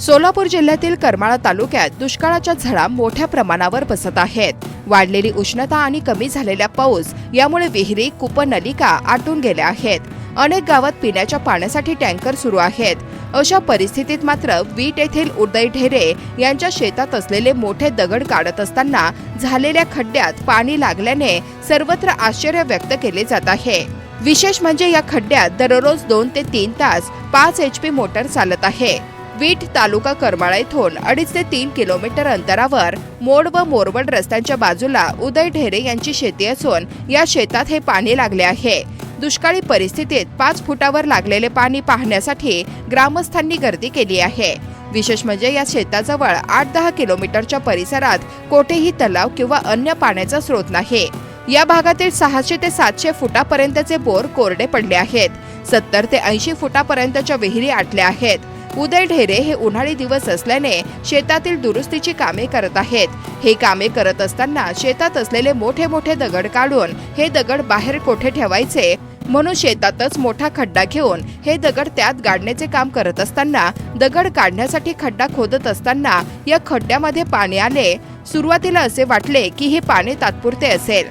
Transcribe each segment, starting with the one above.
सोलापूर जिल्ह्यातील करमाळा तालुक्यात दुष्काळाच्या झळा मोठ्या प्रमाणावर बसत आहेत. वाढलेली उष्णता आणि कमी झालेला पाऊस यामुळे विहिरी कूपनलिका आटून गेल्या आहेत. अनेक गावात पिण्याच्या पाण्यासाठी टँकर सुरू आहेत. अशा परिस्थितीत मात्र वीट येथील उदय ढेरे यांच्या शेतात असलेले मोठे दगड काढत असताना झालेल्या खड्ड्यात पाणी लागल्याने सर्वत्र आश्चर्य व्यक्त केले जात आहे. विशेष म्हणजे या खड्ड्यात दररोज दोन ते तीन तास पाच एच पी मोटर चालत आहे. वीट तालुका करमाळा येथून अडीच ते तीन किलोमीटर अंतरावर मोड व मोरवड रस्त्यांच्या बाजूला उदय ढेरे यांची शेती असून या शेतात हे पाणी लागले आहे. दुष्काळी परिस्थितीत पाच फुटावर लागलेले पाणी पाहण्यासाठी ग्रामस्थांनी गर्दी केली आहे. विशेष म्हणजे या शेताजवळ आठ दहा किलोमीटरच्या परिसरात कोठेही तलाव किंवा अन्य पाण्याचा स्रोत नाही. या भागातील सहाशे ते सातशे फुटापर्यंतचे बोर कोरडे पडले आहेत. सत्तर ते ऐंशी फुटापर्यंतच्या विहिरी आटल्या आहेत. उदय ढेरे हे उन्हाळी दिवस असल्याने शेतातील दुरुस्तीची कामे करत आहेत. हे कामे करत असताना शेतात असलेले मोठे मोठे दगड काढून हे दगड बाहेर कोठे ठेवायचे? म्हणून शेतातच मोठा खड्डा घेऊन हे दगड त्यात गाडण्याचे काम करत असताना दगड काढण्यासाठी खड्डा खोदत असताना या खड्ड्यामध्ये पाणी आले. सुरुवातीला असे वाटले की हे पाणी तात्पुरते असेल.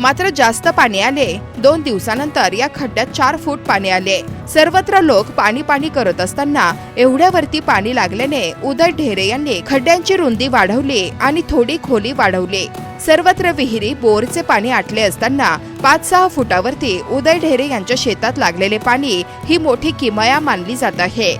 मात्र जास्त पाणी आले. दोन दिवसानंतर या खड्ड्यात चार फूट पाणी आले. सर्वत्र लोक पाणी पाणी करत असताना एवढ्यावरती पाणी लागल्याने उदय ढेरे यांनी खड्ड्यांची रुंदी वाढवली आणि थोडी खोली वाढवली. सर्वत्र विहिरी बोरचे पाणी आटले असताना पाच सहा फुटावरती उदय ढेरे यांच्या शेतात लागलेले पाणी ही मोठी किमया मानली जात आहे.